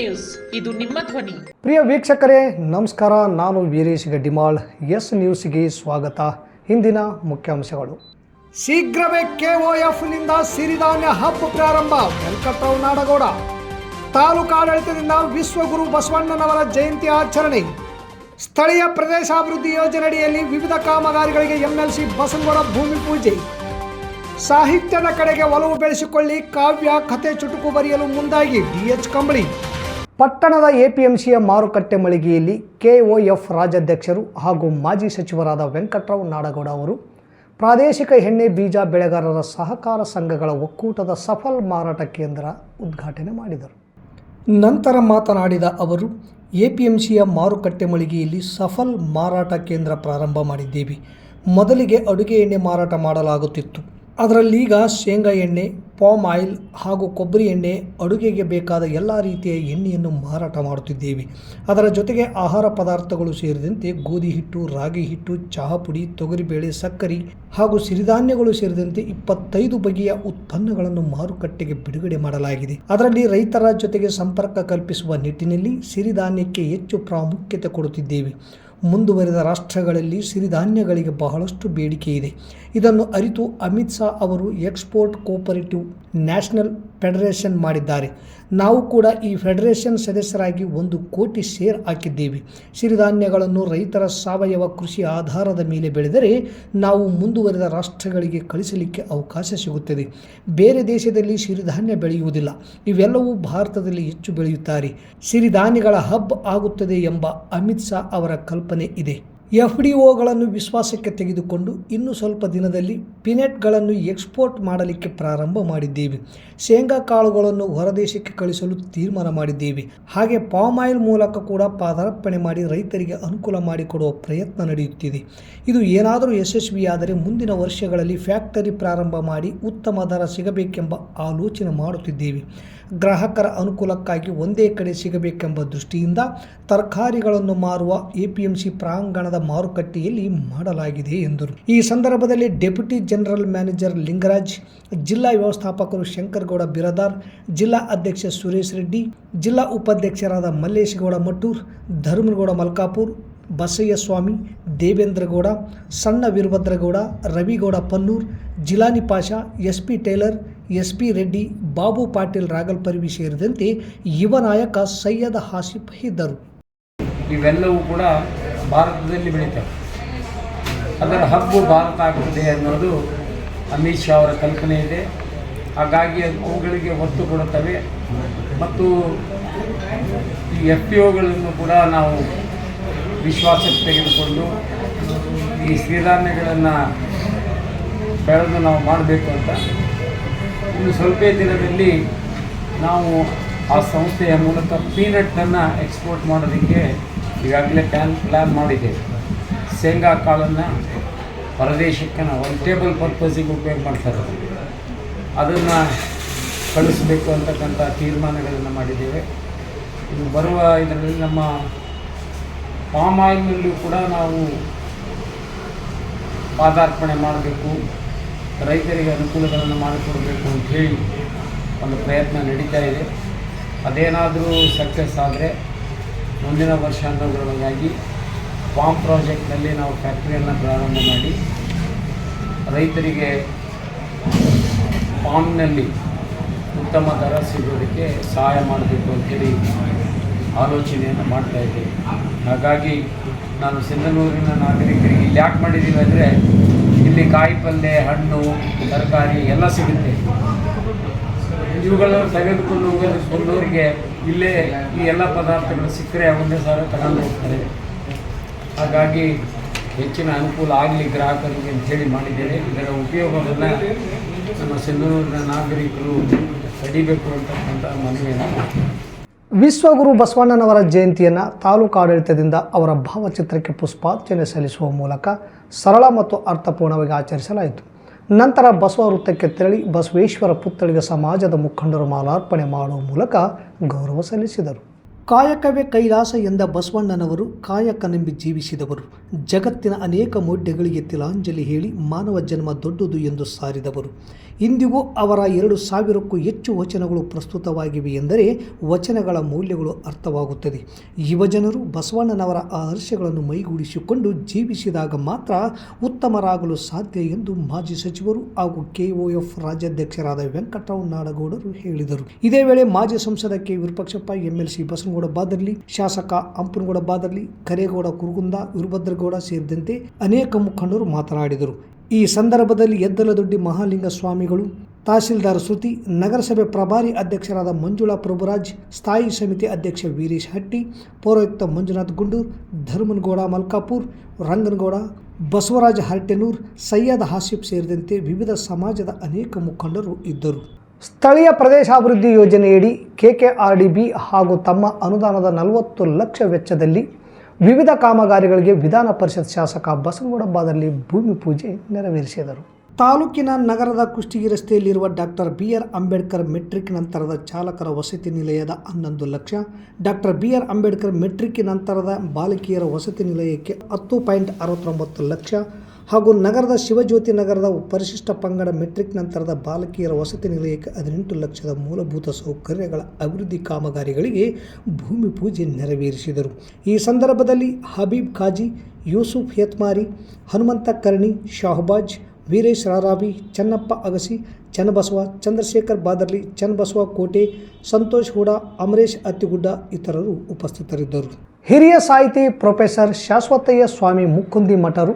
News. ಇದು ನಿಮ್ಮ ಧ್ವನಿ. ಪ್ರಿಯ ವೀಕ್ಷಕರೇ ನಮಸ್ಕಾರ. ನಾನು ವೀರೇಶ್ ಗಡ್ಡಿಮಾಳ್. ಎಸ್ ನ್ಯೂಸ್ಗೆ ಸ್ವಾಗತ. ಹಿಂದಿನ ಮುಖ್ಯಾಂಶಗಳು. ಶೀಘ್ರವೇ ಕೆಒಎಫ್ನಿಂದ ಸಿರಿಧಾನ್ಯ ಹಬ್ ಪ್ರಾರಂಭ. ವೆಂಕಟರಾವ್ ನಾಡಗೌಡ. ತಾಲೂಕಾಡಳಿತದಿಂದ ವಿಶ್ವಗುರು ಬಸವಣ್ಣನವರ ಜಯಂತಿ ಆಚರಣೆ. ಸ್ಥಳೀಯ ಪ್ರದೇಶಾಭಿವೃದ್ಧಿ ಯೋಜನೆಯಡಿಯಲ್ಲಿ ವಿವಿಧ ಕಾಮಗಾರಿಗಳಿಗೆ ಎಂಎಲ್ಸಿ ಬಸನಗೌಡ ಭೂಮಿ ಪೂಜೆ. ಸಾಹಿತ್ಯದ ಕಡೆಗೆ ಒಲವು ಬೆಳೆಸಿಕೊಳ್ಳಿ ಕಾವ್ಯ ಕಥೆ ಚುಟುಕು ಬರೆಯಲು ಮುಂದಾಗಿ ಡಿಎಚ್ ಕಂಬಳಿ. ಪಟ್ಟಣದ ಎಪಿಎಂಸಿಯ ಮಾರುಕಟ್ಟೆ ಮಳಿಗೆಯಲ್ಲಿ ಕೆಒಎಫ್ ರಾಜ್ಯಾಧ್ಯಕ್ಷರು ಹಾಗೂ ಮಾಜಿ ಸಚಿವರಾದ ವೆಂಕಟರಾವ್ ನಾಡಗೌಡ ಅವರು, ಪ್ರಾದೇಶಿಕ ಎಣ್ಣೆ ಬೀಜ ಬೆಳೆಗಾರರ ಸಹಕಾರ ಸಂಘಗಳ ಒಕ್ಕೂಟದ ಸಫಲ್ ಮಾರಾಟ ಕೇಂದ್ರ ಉದ್ಘಾಟನೆ ಮಾಡಿದರು. ನಂತರ ಮಾತನಾಡಿದ ಅವರು, ಎಪಿಎಂಸಿಯ ಮಾರುಕಟ್ಟೆ ಮಳಿಗೆಯಲ್ಲಿ ಸಫಲ್ ಮಾರಾಟ ಕೇಂದ್ರ ಪ್ರಾರಂಭ ಮಾಡಿದ್ದೇವೆ. ಮೊದಲಿಗೆ ಅಡುಗೆ ಎಣ್ಣೆ ಮಾರಾಟ ಮಾಡಲಾಗುತ್ತಿತ್ತು. ಅದರಲ್ಲೀಗ ಶೇಂಗಾ ಎಣ್ಣೆ, ಪಾಮ್ ಆಯಿಲ್ ಹಾಗೂ ಕೊಬ್ಬರಿ ಎಣ್ಣೆ ಅಡುಗೆಗೆ ಬೇಕಾದ ಎಲ್ಲ ರೀತಿಯ ಎಣ್ಣೆಯನ್ನು ಮಾರಾಟ ಮಾಡುತ್ತಿದ್ದೇವೆ. ಅದರ ಜೊತೆಗೆ ಆಹಾರ ಪದಾರ್ಥಗಳು ಸೇರಿದಂತೆ ಗೋಧಿ ಹಿಟ್ಟು, ರಾಗಿ ಹಿಟ್ಟು, ಚಹಾ ಪುಡಿ, ತೊಗರಿಬೇಳೆ, ಸಕ್ಕರೆ ಹಾಗೂ ಸಿರಿಧಾನ್ಯಗಳು ಸೇರಿದಂತೆ ಇಪ್ಪತ್ತೈದು ಬಗೆಯ ಉತ್ಪನ್ನಗಳನ್ನು ಮಾರುಕಟ್ಟೆಗೆ ಬಿಡುಗಡೆ ಮಾಡಲಾಗಿದೆ. ಅದರಲ್ಲಿ ರೈತರ ಜೊತೆಗೆ ಸಂಪರ್ಕ ಕಲ್ಪಿಸುವ ನಿಟ್ಟಿನಲ್ಲಿ ಸಿರಿಧಾನ್ಯಕ್ಕೆ ಹೆಚ್ಚು ಪ್ರಾಮುಖ್ಯತೆ ಕೊಡುತ್ತಿದ್ದೇವೆ. ಮುಂದುವರಿದ ರಾಷ್ಟ್ರಗಳಲ್ಲಿ ಸಿರಿಧಾನ್ಯಗಳಿಗೆ ಬಹಳಷ್ಟು ಬೇಡಿಕೆ ಇದೆ. ಇದನ್ನು ಅರಿತು ಅಮಿತ್ ಶಾ ಅವರು ಎಕ್ಸ್ಪೋರ್ಟ್ ಕೋಪರೇಟಿವ್ ನ್ಯಾಷನಲ್ ಫೆಡರೇಷನ್ ಮಾಡಿದ್ದಾರೆ. ನಾವು ಕೂಡ ಈ ಫೆಡರೇಷನ್ ಸದಸ್ಯರಾಗಿ ಒಂದು ಕೋಟಿ ಶೇರ್ ಹಾಕಿದ್ದೇವೆ. ಸಿರಿಧಾನ್ಯಗಳನ್ನು ರೈತರ ಸಾವಯವ ಕೃಷಿ ಆಧಾರದ ಮೇಲೆ ಬೆಳೆದರೆ ನಾವು ಮುಂದುವರೆದ ರಾಷ್ಟ್ರಗಳಿಗೆ ಕಳಿಸಲಿಕ್ಕೆ ಅವಕಾಶ ಸಿಗುತ್ತದೆ. ಬೇರೆ ದೇಶದಲ್ಲಿ ಸಿರಿಧಾನ್ಯ ಬೆಳೆಯುವುದಿಲ್ಲ. ಇವೆಲ್ಲವೂ ಭಾರತದಲ್ಲಿ ಹೆಚ್ಚು ಬೆಳೆಯುತ್ತಾರೆ. ಸಿರಿಧಾನ್ಯಗಳ ಹಬ್ ಆಗುತ್ತದೆ ಎಂಬ ಅಮಿತ್ ಶಾ ಅವರ ಕಲ್ಪನೆ ಇದೆ. ಎಫ್ ಡಿ ಒಗಳನ್ನು ವಿಶ್ವಾಸಕ್ಕೆ ತೆಗೆದುಕೊಂಡು ಇನ್ನು ಸ್ವಲ್ಪ ದಿನದಲ್ಲಿ ಪಿನೆಟ್ಗಳನ್ನು ಎಕ್ಸ್ಪೋರ್ಟ್ ಮಾಡಲಿಕ್ಕೆ ಪ್ರಾರಂಭ ಮಾಡಿದ್ದೇವೆ. ಶೇಂಗಾ ಕಾಳುಗಳನ್ನು ಹೊರದೇಶಕ್ಕೆ ಕಳಿಸಲು ತೀರ್ಮಾನ ಮಾಡಿದ್ದೇವೆ. ಹಾಗೆ ಪಾಮ್ ಆಯಿಲ್ ಮೂಲಕ ಕೂಡ ಪಾದಾರ್ಪಣೆ ಮಾಡಿ ರೈತರಿಗೆ ಅನುಕೂಲ ಮಾಡಿಕೊಡುವ ಪ್ರಯತ್ನ ನಡೆಯುತ್ತಿದೆ. ಇದು ಏನಾದರೂ ಯಶಸ್ವಿಯಾದರೆ ಮುಂದಿನ ವರ್ಷಗಳಲ್ಲಿ ಫ್ಯಾಕ್ಟರಿ ಪ್ರಾರಂಭ ಮಾಡಿ ಉತ್ತಮ ದರ ಸಿಗಬೇಕೆಂಬ ಆಲೋಚನೆ ಮಾಡುತ್ತಿದ್ದೇವೆ. ಗ್ರಾಹಕರ ಅನುಕೂಲಕ್ಕಾಗಿ ಒಂದೇ ಕಡೆ ಸಿಗಬೇಕೆಂಬ ದೃಷ್ಟಿಯಿಂದ ತರಕಾರಿಗಳನ್ನು ಮಾರುವ ಎಪಿಎಂಸಿ ಪ್ರಾಂಗಣದ ಮಾರುಕಟ್ಟೆಯಲ್ಲಿ ಮಾಡಲಾಗಿದೆ ಎಂದರು. ಈ ಸಂದರ್ಭದಲ್ಲಿ ಡೆಪ್ಯೂಟಿ ಜನರಲ್ ಮ್ಯಾನೇಜರ್ ಲಿಂಗರಾಜ್, ಜಿಲ್ಲಾ ವ್ಯವಸ್ಥಾಪಕರು ಶಂಕರಗೌಡ ಬಿರದಾರ್, ಜಿಲ್ಲಾ ಅಧ್ಯಕ್ಷ ಸುರೇಶ್ ರೆಡ್ಡಿ, ಜಿಲ್ಲಾ ಉಪಾಧ್ಯಕ್ಷರಾದ Malleshagowda Mattur ಧರ್ಮಗೌಡ Malkapur Basayya Swamy Devendragowda, Sanna Veerabhadragowda, Ravigowda Pannur, Jilani Pasha S P Taylor S P Reddy, Babu Patil Ragalparvi ಸೇರಿದಂತೆ ಯುವ ನಾಯಕ ಸೈಯದ್ ಹಾಸಿಫ್ ಇದ್ದರು. ಇವೆಲ್ಲವೂ ಕೂಡ ಭಾರತದಲ್ಲಿ ಬೆಳೀತವೆ ಅದರ ಹಬ್ಬು ಭಾರತ ಆಗ್ತದೆ ಅನ್ನೋದು ಅಮಿತ್ ಶಾ ಅವರ ಕಲ್ಪನೆ ಇದೆ. ಹಾಗಾಗಿ ಅವುಗಳಿಗೆ ಒತ್ತು ಕೊಡುತ್ತವೆ. ಮತ್ತು ಈ ಎಫ್ ಪಿ ಒಗಳನ್ನು ಕೂಡ ನಾವು ವಿಶ್ವಾಸಕ್ಕೆ ತೆಗೆದುಕೊಂಡು ಈ ಸಿರಿಧಾನ್ಯಗಳನ್ನು ಬೆಳೆದು ನಾವು ಮಾಡಬೇಕು ಅಂತ. ಇನ್ನು ಸ್ವಲ್ಪ ದಿನದಲ್ಲಿ ನಾವು ಆ ಸಂಸ್ಥೆಯ ಮೂಲಕ ಪೀನಟ್ಟನ್ನು ಎಕ್ಸ್ಪೋರ್ಟ್ ಮಾಡೋದಕ್ಕೆ ಈಗಾಗಲೇ ಪ್ಯಾನ್ ಪ್ಲ್ಯಾನ್ ಮಾಡಿದ್ದೇವೆ ಶೇಂಗಾ ಕಾಳನ್ನು ಹೊರದೇಶಕ್ಕೆ ನಾವು ಟೇಬಲ್ ಪರ್ಪಸಿಗೆ ಉಪಯೋಗ ಮಾಡ್ತಾರೆ ಅದನ್ನು ಕಳಿಸಬೇಕು ಅಂತಕ್ಕಂಥ ತೀರ್ಮಾನಗಳನ್ನು ಮಾಡಿದ್ದೇವೆ. ಇನ್ನು ಬರುವ ಇದರಲ್ಲಿ ನಮ್ಮ ಪಾಮ್ ಆಯಿಲ್ನಲ್ಲೂ ಕೂಡ ನಾವು ಪಾದಾರ್ಪಣೆ ಮಾಡಬೇಕು. ರೈತರಿಗೆ ಅನುಕೂಲಗಳನ್ನು ಮಾಡಿಕೊಡಬೇಕು ಅಂತ ಹೇಳಿ ಒಂದು ಪ್ರಯತ್ನ ನಡೀತಾ ಇದೆ. ಅದೇನಾದರೂ ಸಕ್ಸಸ್ ಆದರೆ ಮುಂದಿನ ವರ್ಷಾಂತರದೊಳಗಾಗಿ ಫಾರ್ಮ್ ಪ್ರಾಜೆಕ್ಟ್ನಲ್ಲಿ ನಾವು ಫ್ಯಾಕ್ಟ್ರಿಯನ್ನು ಪ್ರಾರಂಭ ಮಾಡಿ, ರೈತರಿಗೆ ಫಾರ್ಮ್ನಲ್ಲಿ ಉತ್ತಮ ದರ ಸಿಗೋದಕ್ಕೆ ಸಹಾಯ ಮಾಡಬೇಕು ಅಂತೇಳಿ ಆಲೋಚನೆಯನ್ನು ಮಾಡ್ತಾ ಇದ್ದೀವಿ. ಹಾಗಾಗಿ ನಾನು ಸಿಂಧನೂರಿನ ನಾಗರಿಕರಿಗೆ ಇಲ್ಲಿ ಯಾಕೆ ಮಾಡಿದ್ದೀವಿ ಅಂದರೆ, ಇಲ್ಲಿ ಕಾಯಿ ಪಲ್ಯ ಹಣ್ಣು, ತರಕಾರಿ ಎಲ್ಲ ಸಿಗುತ್ತೆ. ಇವುಗಳನ್ನು ತೆಗೆದುಕೊಂಡು ಹೋಗಲು ಬಂದವರಿಗೆ ಇಲ್ಲೇ ಈ ಎಲ್ಲ ಪದಾರ್ಥಗಳು ಸಿಕ್ಕರೆ ಒಂದೇ ಸಾರ ತಗೊಂಡು ಹೋಗ್ತಾರೆ. ಹಾಗಾಗಿ ಹೆಚ್ಚಿನ ಅನುಕೂಲ ಆಗಲಿ ಗ್ರಾಹಕರಿಗೆ ಅಂತ ಹೇಳಿ ಮಾಡಿದ್ದೇವೆ ಇದರ ಉಪಯೋಗವನ್ನು ನಮ್ಮ ಸಿಂಧನೂರಿನ ನಾಗರಿಕರು ಪಡಿಬೇಕು ಅಂತಕ್ಕಂಥ ಮನವಿಯನ್ನು ವಿಶ್ವಗುರು ಬಸವಣ್ಣನವರ ಜಯಂತಿಯನ್ನು ತಾಲೂಕು ಆಡಳಿತದಿಂದ ಅವರ ಭಾವಚಿತ್ರಕ್ಕೆ ಪುಷ್ಪಾರ್ಚನೆ ಸಲ್ಲಿಸುವ ಮೂಲಕ ಸರಳ ಮತ್ತು ಅರ್ಥಪೂರ್ಣವಾಗಿ ಆಚರಿಸಲಾಯಿತು. ನಂತರ ಬಸವ ವೃತ್ತಕ್ಕೆ ತೆರಳಿ ಬಸವೇಶ್ವರ ಪುತ್ಥಳಿಗೆ ಸಮಾಜದ ಮುಖಂಡರು ಮಾಲಾರ್ಪಣೆ ಮಾಡುವ ಮೂಲಕ ಗೌರವ ಸಲ್ಲಿಸಿದರು. ಕಾಯಕವೇ ಕೈಲಾಸ ಎಂದ ಬಸವಣ್ಣನವರು ಕಾಯಕ ನಂಬಿ ಜೀವಿಸಿದವರು. ಜಗತ್ತಿನ ಅನೇಕ ಮೌಢ್ಯಗಳಿಗೆ ತಿಲಾಂಜಲಿ ಹೇಳಿ ಮಾನವ ಜನ್ಮ ದೊಡ್ಡದು ಎಂದು ಸಾರಿದವರು. ಇಂದಿಗೂ ಅವರ ಎರಡು ಸಾವಿರಕ್ಕೂ ಹೆಚ್ಚು ವಚನಗಳು ಪ್ರಸ್ತುತವಾಗಿವೆ ಎಂದರೆ ವಚನಗಳ ಮೌಲ್ಯಗಳು ಅರ್ಥವಾಗುತ್ತದೆ. ಯುವಜನರು ಬಸವಣ್ಣನವರ ಆದರ್ಶಗಳನ್ನು ಮೈಗೂಡಿಸಿಕೊಂಡು ಜೀವಿಸಿದಾಗ ಮಾತ್ರ ಉತ್ತಮರಾಗಲು ಸಾಧ್ಯ ಎಂದು ಮಾಜಿ ಸಚಿವರು ಹಾಗೂ ಕೆಒಎಫ್ ರಾಜ್ಯಾಧ್ಯಕ್ಷರಾದ ವೆಂಕಟರಾವ್ ನಾಡಗೌಡರು ಹೇಳಿದರು. ಇದೇ ವೇಳೆ ಮಾಜಿ ಸಂಸದ ಕೆ ವಿರೂಪಾಕ್ಷಪ್ಪ, ಎಂಎಲ್ಸಿ ಬಸನಗೌಡ ಬಾದರ್ಲಿ, ಶಾಸಕ ಅಂಪನಗೌಡ ಬಾದರ್ಲಿ, ಕರೇಗೌಡ ಕುರುಗುಂದ, ವಿರುಭದ್ರಗೌಡ ಸೇರಿದಂತೆ ಅನೇಕ ಮುಖಂಡರು ಮಾತನಾಡಿದರು. ಈ ಸಂದರ್ಭದಲ್ಲಿ ಎದ್ದಲದೊಡ್ಡಿ ಮಹಾಲಿಂಗ ಸ್ವಾಮಿಗಳು ತಹಸೀಲ್ದಾರ್ ಶ್ರುತಿ, ನಗರಸಭೆ ಪ್ರಭಾರಿ ಅಧ್ಯಕ್ಷರಾದ ಮಂಜುಳಾ ಪ್ರಭುರಾಜ್, ಸ್ಥಾಯಿ ಸಮಿತಿ ಅಧ್ಯಕ್ಷ ವೀರೇಶ್ ಹಟ್ಟಿ, ಪೌರಾಯುಕ್ತ ಮಂಜುನಾಥ್ ಗುಂಡೂರ್, ಧರ್ಮನಗೌಡ ಮಲ್ಕಾಪುರ್, ರಂಗನಗೌಡ, ಬಸವರಾಜ ಹರಟೆನೂರ್, ಸೈಯದ್ ಹಾಸಿಫ್ ಸೇರಿದಂತೆ ವಿವಿಧ ಸಮಾಜದ ಅನೇಕ ಮುಖಂಡರು ಇದ್ದರು. ಸ್ಥಳೀಯ ಪ್ರದೇಶಾಭಿವೃದ್ಧಿ ಯೋಜನೆಯಡಿ ಕೆಕೆಆರ್ಡಿಬಿ ಹಾಗೂ ತಮ್ಮ ಅನುದಾನದ ನಲವತ್ತು ಲಕ್ಷ ವೆಚ್ಚದಲ್ಲಿ ವಿವಿಧ ಕಾಮಗಾರಿಗಳಿಗೆ ವಿಧಾನ ಪರಿಷತ್ ಶಾಸಕ ಬಸನಗೌಡ ಬಾದಲ್ಲಿ ಭೂಮಿ ಪೂಜೆ ನೆರವೇರಿಸಿದರು. ತಾಲೂಕಿನ ನಗರದ ಕುಷ್ಟಗಿ ರಸ್ತೆಯಲ್ಲಿರುವ doctor B R Ambedkar matric ನಂತರದ ಚಾಲಕರ ವಸತಿ ನಿಲಯದ ಹನ್ನೊಂದು lakh, doctor B R Ambedkar matric ನಂತರದ ಬಾಲಕಿಯರ ವಸತಿ ನಿಲಯಕ್ಕೆ ಹತ್ತು ಪಾಯಿಂಟ್ ಅರವತ್ತೊಂಬತ್ತು ಲಕ್ಷ ಹಾಗೂ ನಗರದ ಶಿವಜ್ಯೋತಿ ನಗರದ ಪರಿಶಿಷ್ಟ ಪಂಗಡ ಮೆಟ್ರಿಕ್ ನಂತರದ ಬಾಲಕಿಯರ ವಸತಿ ನಿಲಯಕ್ಕೆ ಹದಿನೆಂಟು ಲಕ್ಷದ ಮೂಲಭೂತ ಸೌಕರ್ಯಗಳ ಅಭಿವೃದ್ಧಿ ಕಾಮಗಾರಿಗಳಿಗೆ ಭೂಮಿ ಪೂಜೆ ನೆರವೇರಿಸಿದರು. ಈ ಸಂದರ್ಭದಲ್ಲಿ ಹಬೀಬ್ ಖಾಜಿ, ಯೂಸುಫ್ ಯತ್ಮಾರಿ, ಹನುಮಂತ ಕರ್ಣಿ, ಶಾಹಬಾಜ್, ವೀರೇಶ್ ರಾರಾಬಿ ಚನ್ನಪ್ಪ ಅಗಸಿ, ಚನ್ನಬಸವ, ಚಂದ್ರಶೇಖರ್ ಬಾದರ್ಲಿ, ಚನ್ನಬಸವ ಕೋಟೆ, ಸಂತೋಷ್ ಹೂಡ, ಅಮರೇಶ್ ಅತ್ತಿಗುಡ್ಡ ಇತರರು ಉಪಸ್ಥಿತರಿದ್ದರು. ಹಿರಿಯ ಸಾಹಿತಿ ಪ್ರೊಫೆಸರ್ ಶಾಶ್ವತಯ್ಯ ಸ್ವಾಮಿ ಮುಕ್ಕುಂದಿ ಮಠರು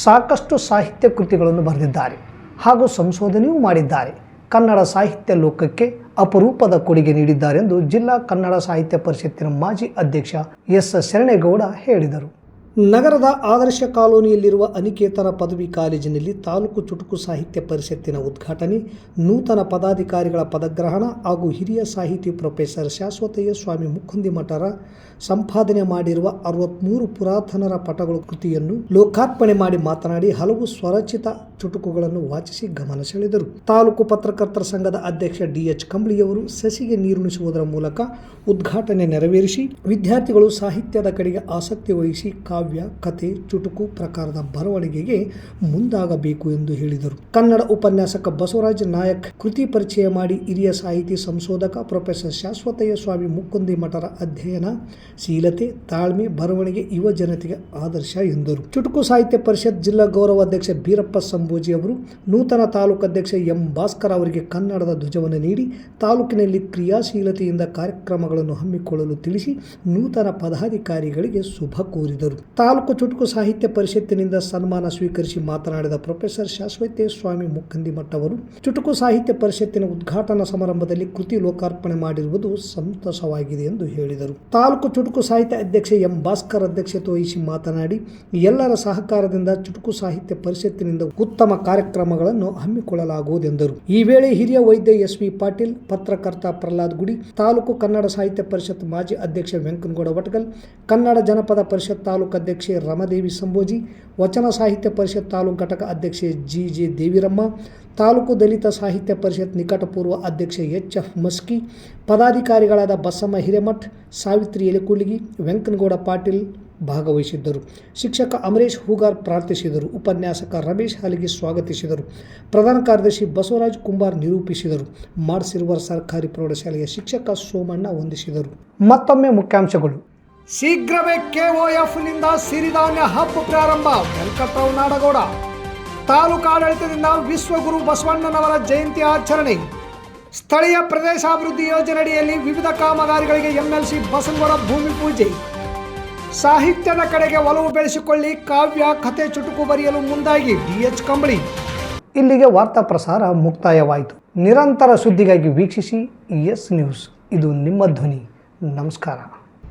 ಸಾಕಷ್ಟು ಸಾಹಿತ್ಯ ಕೃತಿಗಳನ್ನು ಬರೆದಿದ್ದಾರೆ ಹಾಗೂ ಸಂಶೋಧನೆಯೂ ಮಾಡಿದ್ದಾರೆ. ಕನ್ನಡ ಸಾಹಿತ್ಯ ಲೋಕಕ್ಕೆ ಅಪರೂಪದ ಕೊಡುಗೆ ನೀಡಿದ್ದಾರೆಂದು ಜಿಲ್ಲಾ ಕನ್ನಡ ಸಾಹಿತ್ಯ ಪರಿಷತ್ತಿನ ಮಾಜಿ ಅಧ್ಯಕ್ಷ ಎಸ್ ಶರಣೇಗೌಡ ಹೇಳಿದರು. ನಗರದ ಆದರ್ಶ ಕಾಲೋನಿಯಲ್ಲಿರುವ ಅನಿಕೇತರ ಪದವಿ ಕಾಲೇಜಿನಲ್ಲಿ ತಾಲೂಕು ಚುಟುಕು ಸಾಹಿತ್ಯ ಪರಿಷತ್ತಿನ ಉದ್ಘಾಟನೆ, ನೂತನ ಪದಾಧಿಕಾರಿಗಳ ಪದಗ್ರಹಣ ಹಾಗೂ ಹಿರಿಯ ಸಾಹಿತಿ ಪ್ರೊಫೆಸರ್ ಶಾಶ್ವತಯ್ಯ ಸ್ವಾಮಿ ಮುಕುಂದಿ ಮಠರ ಸಂಪಾದನೆ ಮಾಡಿರುವ ಅರವತ್ಮೂರು ಪುರಾತನರ ಪಟಗಳು ಕೃತಿಯನ್ನು ಲೋಕಾರ್ಪಣೆ ಮಾಡಿ ಮಾತನಾಡಿ ಹಲವು ಸ್ವರಚಿತ ಚುಟುಕುಗಳನ್ನು ವಾಚಿಸಿ ಗಮನ ಸೆಳೆದರು. ತಾಲೂಕು ಪತ್ರಕರ್ತರ ಸಂಘದ ಅಧ್ಯಕ್ಷ ಡಿಎಚ್ ಕಂಬಳಿಯವರು ಸಸಿಗೆ ನೀರುಣಿಸುವುದರ ಮೂಲಕ ಉದ್ಘಾಟನೆ ನೆರವೇರಿಸಿ, ವಿದ್ಯಾರ್ಥಿಗಳು ಸಾಹಿತ್ಯದ ಕಡೆಗೆ ಆಸಕ್ತಿ ವಹಿಸಿ ಕಾವ್ಯ, ಕಥೆ, ಚುಟುಕು ಪ್ರಕಾರದ ಬರವಣಿಗೆಗೆ ಮುಂದಾಗಬೇಕು ಎಂದು ಹೇಳಿದರು. ಕನ್ನಡ ಉಪನ್ಯಾಸಕ ಬಸವರಾಜ ನಾಯಕ್ ಕೃತಿ ಪರಿಚಯ ಮಾಡಿ ಹಿರಿಯ ಸಾಹಿತಿ ಸಂಶೋಧಕ ಪ್ರೊಫೆಸರ್ ಶಾಶ್ವತಯ್ಯ ಸ್ವಾಮಿ ಮುಕ್ಕುಂದಿ ಮಠರ ಅಧ್ಯಯನ ಶೀಲತೆ, ತಾಳ್ಮೆ, ಬರವಣಿಗೆ ಯುವ ಜನತೆಗೆ ಆದರ್ಶ ಎಂದರು. ಚುಟುಕು ಸಾಹಿತ್ಯ ಪರಿಷತ್ ಜಿಲ್ಲಾ ಗೌರವ ಅಧ್ಯಕ್ಷ ಬೀರಪ್ಪ ಸಂಭೋಜಿ ಅವರು, ನೂತನ ತಾಲೂಕು ಅಧ್ಯಕ್ಷ ಎಂ ಭಾಸ್ಕರ್ ಅವರಿಗೆ ಕನ್ನಡದ ಧ್ವಜವನ್ನು ನೀಡಿ, ತಾಲೂಕಿನಲ್ಲಿ ಕ್ರಿಯಾಶೀಲತೆಯಿಂದ ಕಾರ್ಯಕ್ರಮಗಳನ್ನು ಹಮ್ಮಿಕೊಳ್ಳಲು ತಿಳಿಸಿ, ನೂತನ ಪದಾಧಿಕಾರಿಗಳಿಗೆ ಶುಭ ಕೋರಿದರು. ತಾಲೂಕು ಚುಟುಕು ಸಾಹಿತ್ಯ ಪರಿಷತ್ತಿನಿಂದ ಸನ್ಮಾನ ಸ್ವೀಕರಿಸಿ ಮಾತನಾಡಿದ ಪ್ರೊಫೆಸರ್ ಶಾಶ್ವತೇ ಸ್ವಾಮಿ ಮುಕ್ಕಂದಿ ಮಠ ಅವರು ಚುಟುಕು ಸಾಹಿತ್ಯ ಪರಿಷತ್ತಿನ ಉದ್ಘಾಟನಾ ಸಮಾರಂಭದಲ್ಲಿ ಕೃತಿ ಲೋಕಾರ್ಪಣೆ ಮಾಡಿರುವುದು ಸಂತಸವಾಗಿದೆ ಎಂದು ಹೇಳಿದರು. ತಾಲೂಕು ಚುಟುಕು ಸಾಹಿತ್ಯ ಅಧ್ಯಕ್ಷ ಎಂ ಭಾಸ್ಕರ್ ಅಧ್ಯಕ್ಷತೆ ವಹಿಸಿ ಮಾತನಾಡಿ, ಎಲ್ಲರ ಸಹಕಾರದಿಂದ ಚುಟುಕು ಸಾಹಿತ್ಯ ಪರಿಷತ್ತಿನಿಂದ ಉತ್ತಮ ಕಾರ್ಯಕ್ರಮಗಳನ್ನು ಹಮ್ಮಿಕೊಳ್ಳಲಾಗುವುದೆಂದರು. ಈ ವೇಳೆ ಹಿರಿಯ ವೈದ್ಯ ಎಸ್ ವಿ ಪಾಟೀಲ್, ಪತ್ರಕರ್ತ ಪ್ರಹ್ಲಾದ್ ಗುಡಿ, ತಾಲೂಕು ಕನ್ನಡ ಸಾಹಿತ್ಯ ಪರಿಷತ್ ಮಾಜಿ ಅಧ್ಯಕ್ಷ ವೆಂಕನಗೌಡ ವಟಗಲ್, ಕನ್ನಡ ಜನಪದ ಪರಿಷತ್ ತಾಲೂಕು ಅಧ್ಯಕ್ಷೆ ರಮದೇವಿ ಸಂಭೋಜಿ ವಚನ ಸಾಹಿತ್ಯ ಪರಿಷತ್ ತಾಲೂಕು ಘಟಕ ಅಧ್ಯಕ್ಷೆ ಜಿ ಜೆ ದೇವಿರಮ್ಮ ತಾಲೂಕು ದಲಿತ ಸಾಹಿತ್ಯ ಪರಿಷತ್ ನಿಕಟಪೂರ್ವ ಅಧ್ಯಕ್ಷ ಎಚ್ ಎಫ್ ಮಸ್ಕಿ, ಪದಾಧಿಕಾರಿಗಳಾದ ಬಸಮ್ಮ ಹಿರೇಮಠ್, ಸಾವಿತ್ರಿ ಎಲೆಕುಳ್ಳಿಗಿ, ವೆಂಕನಗೌಡ ಪಾಟೀಲ್ ಭಾಗವಹಿಸಿದ್ದರು. ಶಿಕ್ಷಕ ಅಮರೇಶ್ ಹೂಗಾರ್ ಪ್ರಾರ್ಥಿಸಿದರು. ಉಪನ್ಯಾಸಕ ರಮೇಶ್ ಹಾಲಿಗೆ ಸ್ವಾಗತಿಸಿದರು. ಪ್ರಧಾನ ಕಾರ್ಯದರ್ಶಿ ಬಸವರಾಜ್ ಕುಂಬಾರ್ ನಿರೂಪಿಸಿದರು. ಮಾಡಿಸಿರುವ ಸರ್ಕಾರಿ ಪ್ರೌಢಶಾಲೆಯ ಶಿಕ್ಷಕ ಸೋಮಣ್ಣ ವಂದಿಸಿದರು. ಮತ್ತೊಮ್ಮೆ ಮುಖ್ಯಾಂಶಗಳು. ಶೀಘ್ರವೇ ಕೆಒಎಫ್ನಿಂದ ಸಿರಿಧಾನ್ಯ ಹಬ್ಬ ಪ್ರಾರಂಭ. ವೆಂಕಟರಾವ್ ನಾಡಗೌಡ. ತಾಲೂಕು ಆಡಳಿತದಿಂದ ವಿಶ್ವಗುರು ಬಸವಣ್ಣನವರ ಜಯಂತಿ ಆಚರಣೆ. ಸ್ಥಳೀಯ ಪ್ರದೇಶಾಭಿವೃದ್ಧಿ ಯೋಜನೆಯಡಿಯಲ್ಲಿ ವಿವಿಧ ಕಾಮಗಾರಿಗಳಿಗೆ ಎಂಎಲ್ಸಿ ಬಸವಗೌಡ ಭೂಮಿ ಪೂಜೆ. ಸಾಹಿತ್ಯದ ಕಡೆಗೆ ಒಲವು ಬೆಳೆಸಿಕೊಳ್ಳಿ, ಕಾವ್ಯ, ಕಥೆ ಚುಟುಕು ಬರೆಯಲು ಮುಂದಾಗಿ ಡಿಎಚ್ ಕಂಬಳಿ. ಇಲ್ಲಿಗೆ ವಾರ್ತಾ ಪ್ರಸಾರ ಮುಕ್ತಾಯವಾಯಿತು. ನಿರಂತರ ಸುದ್ದಿಗಾಗಿ ವೀಕ್ಷಿಸಿ ಎಸ್ ನ್ಯೂಸ್. ಇದು ನಿಮ್ಮ ಧ್ವನಿ. ನಮಸ್ಕಾರ.